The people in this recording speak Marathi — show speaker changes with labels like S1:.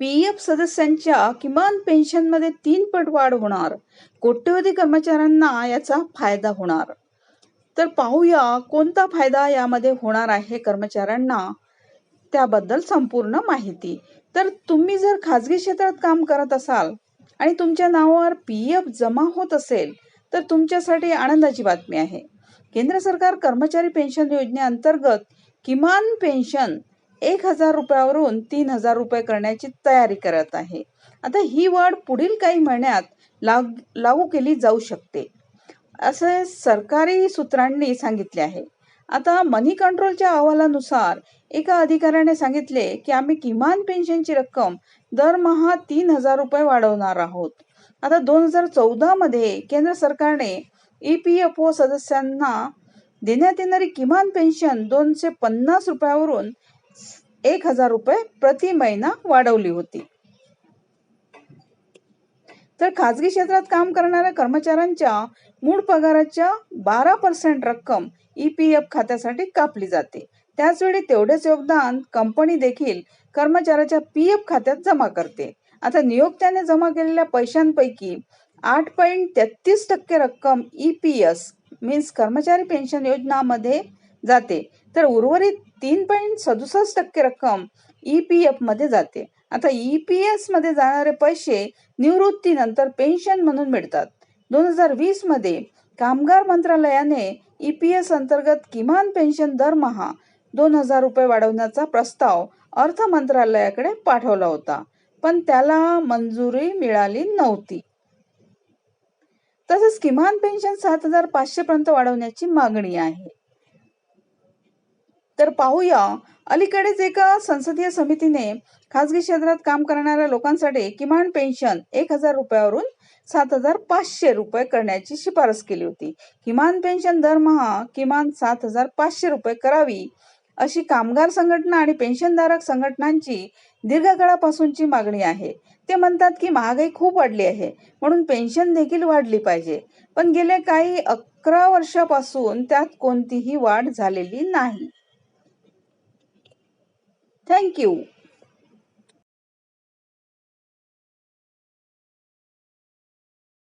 S1: पी एफ सदस्यांच्या किमान पेन्शनमध्ये तीन पट वाढ होणार. कोट्यवधी कर्मचाऱ्यांना याचा फायदा होणार. तर पाहूया कोणता फायदा यामध्ये होणार आहे कर्मचाऱ्यांना. त्याबद्दल संपूर्ण माहिती. तर तुम्ही जर खाजगी क्षेत्रात काम करत असाल आणि तुमच्या नावावर पी एफ जमा होत असेल तर तुमच्यासाठी आनंदाची बातमी आहे. केंद्र सरकार कर्मचारी पेन्शन योजनेअंतर्गत किमान पेन्शन एक हजार रुपयावरून तीन हजार रुपये करण्याची तयारी करत आहे. आता ही वाढ पुढील काही महिन्यात लाग लागू केली जाऊ शकते. असे सरकारी सूत्रांनी सांगितले आहे. आता मनी कंट्रोलच्या अहवालानुसार एका अधिकाऱ्याने सांगितले की आम्ही किमान पेन्शनची रक्कम दरमहा तीन हजार रुपये वाढवणार आहोत. आता दोन हजार चौदा मध्ये केंद्र सरकारने ई पी एफ ओ सदस्यांना देण्यात येणारी किमान पेन्शन दोनशे पन्नास रुपयावरून एक हजार रुपये प्रति महिना वाढवली होती. तर खाजगी क्षेत्रात काम करणाऱ्या कर्मचाऱ्यांच्या मूळ पगाराच्या बारा पर्सेंट रक्कम ई पी एफ खात्यासाठी कापली जाते. त्याचवेळी तेवढेच योगदान कंपनी देखील कर्मचाऱ्याच्या पी एफ खात्यात जमा करते. आता नियोक्त्याने जमा केलेल्या पैशांपैकी आठ पॉईंट तेहतीस टक्के रक्कम ई पी एस मीन्स कर्मचारी पेन्शन योजनामध्ये जाते. तर उर्वरित तीन पॉईंट सदुसष्ट टक्के रक्कम ई पी एफमध्ये जाते. आता ई पी एसमध्ये जाणारे पैसे निवृत्तीनंतर पेन्शन म्हणून मिळतात. दोन हजार वीसमध्ये कामगार मंत्रालयाने ई पी एस अंतर्गत किमान पेन्शन दरमहा दोन हजार रुपये वाढवण्याचा प्रस्ताव अर्थ मंत्रालयाकडे पाठवला होता. पण त्याला मंजुरी मिळाली नव्हती. तसेच किमान पेन्शन सात हजार पाचशे पर्यंत वाढवण्याची मागणी आहे. तर पाहूया. अलीकडेच एका संसदीय समितीने खासगी क्षेत्रात काम करणाऱ्या लोकांसाठी किमान पेन्शन एक हजार रुपयावरून सात हजार पाचशे रुपये करण्याची शिफारस केली होती. किमान पेन्शन दरमहा किमान सात हजार पाचशे रुपये करावी अशी कामगार संघटना आणि पेन्शनधारक संघटनांची दीर्घकाळापासूनची मागणी आहे. ते म्हणतात की महागाई खूप वाढली आहे म्हणून पेन्शन देखील वाढली पाहिजे. पण गेले काही अकरा वर्षापासून त्यात कोणतीही वाढ झालेली नाही. Thank you.